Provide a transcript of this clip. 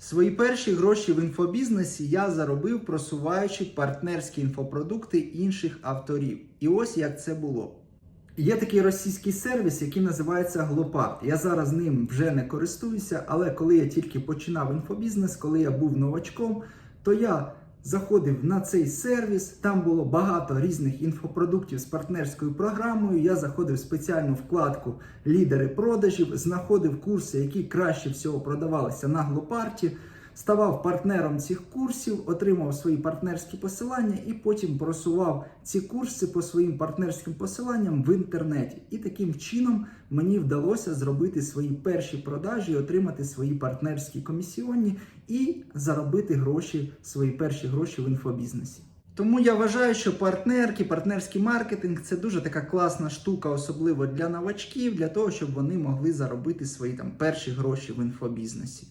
Свої перші гроші в інфобізнесі я заробив, просуваючи партнерські інфопродукти інших авторів. І ось як це було. Є такий російський сервіс, який називається Глопарт. Я зараз ним вже не користуюся, але коли я тільки починав інфобізнес, коли я був новачком, то я заходив на цей сервіс. Там було багато різних інфопродуктів з партнерською програмою. Я заходив в спеціальну вкладку Лідери продажів, знаходив курси, які краще всього продавалися на Глопарті. Ставав партнером цих курсів, отримав свої партнерські посилання і потім просував ці курси по своїм партнерським посиланням в інтернеті. І таким чином мені вдалося зробити свої перші продажі, отримати свої партнерські комісіонні і заробити гроші, свої перші гроші в інфобізнесі. Тому я вважаю, що партнерки, партнерський маркетинг це дуже така класна штука, особливо для новачків, для того, щоб вони могли заробити свої там перші гроші в інфобізнесі.